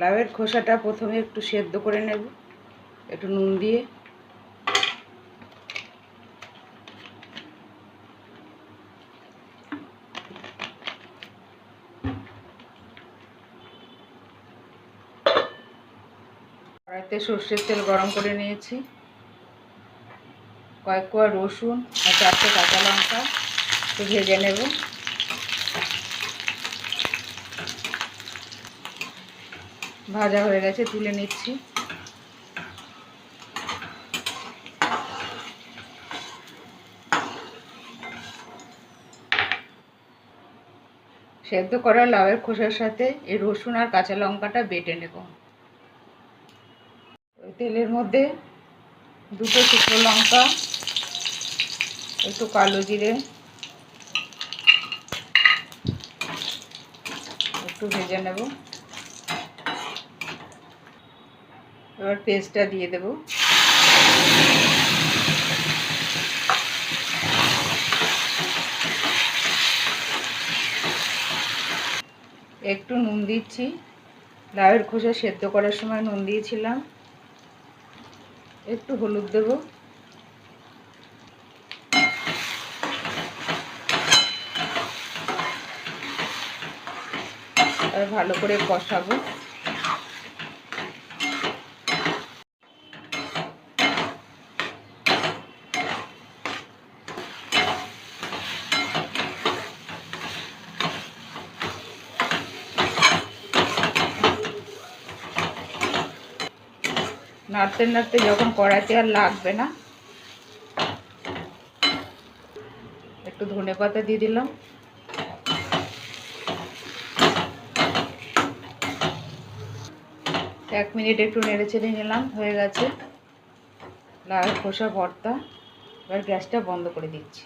লাউয়ের খোসাটা প্রথমে একটু সেদ্ধ করে নেব, একটু নুন দিয়ে। কড়াইতে সর্ষের তেল গরম করে নিয়েছি। কয়েক কোয়া রসুন আর চারটে কাঁচা লঙ্কা একটু ভেজে নেব। ভাজা হয়ে গেছে, তুলে নিচ্ছি। সেদ্ধ করা লাউয়ের খোসার সাথে এই রসুন আর কাঁচা লঙ্কাটা বেটে নেব। তেলের মধ্যে দুটো শুকনো লঙ্কা, একটু কালো জিরে, একটু ভেজে নেব। এবার পেস্টটা দিয়ে দেব। একটু নুন দিচ্ছি। লাউয়ের খোসা সেদ্ধ করার সময় নুন দিয়েছিলাম। একটু হলুদ দেব। আর ভালো করে কষাবো। নাড়তে নাড়তে যখন কড়াইতে আর লাগবে না, একটু ধনে পাতা দিয়ে দিলাম। এক মিনিট একটু নেড়ে চেড়ে নিলাম, হয়ে গেছে। লাল খোসা, ভর্তা, এবার গ্যাসটা বন্ধ করে দিচ্ছি।